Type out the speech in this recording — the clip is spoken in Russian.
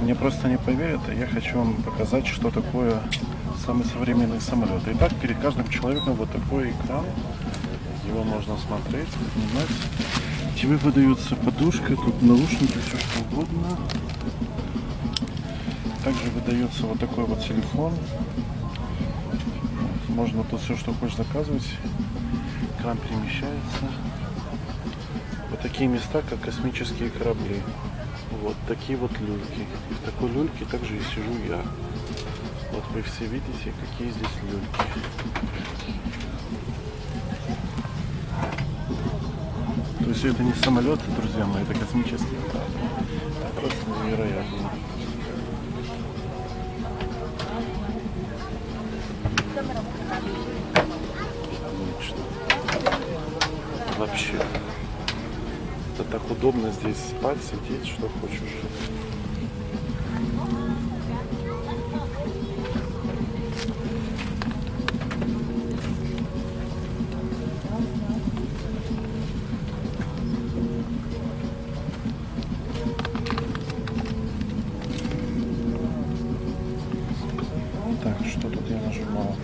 Мне просто не поверят, а я хочу вам показать, что такое самый современный самолет. Итак, перед каждым человеком вот такой экран. Его можно смотреть, поднимать. Тебе выдается подушка, тут наушники, все что угодно. Также выдается вот такой вот телефон. Можно тут все, что хочешь заказывать. Экран перемещается. Вот такие места, как космические корабли. Вот такие вот люльки. И в такой люльке также и сижу я. Вот вы все видите, какие здесь люльки. То есть это не самолет, друзья мои, это космический корабль. Это просто невероятно. Вообще. Это так удобно здесь спать, сидеть, что хочешь. Так, что тут я нажимал?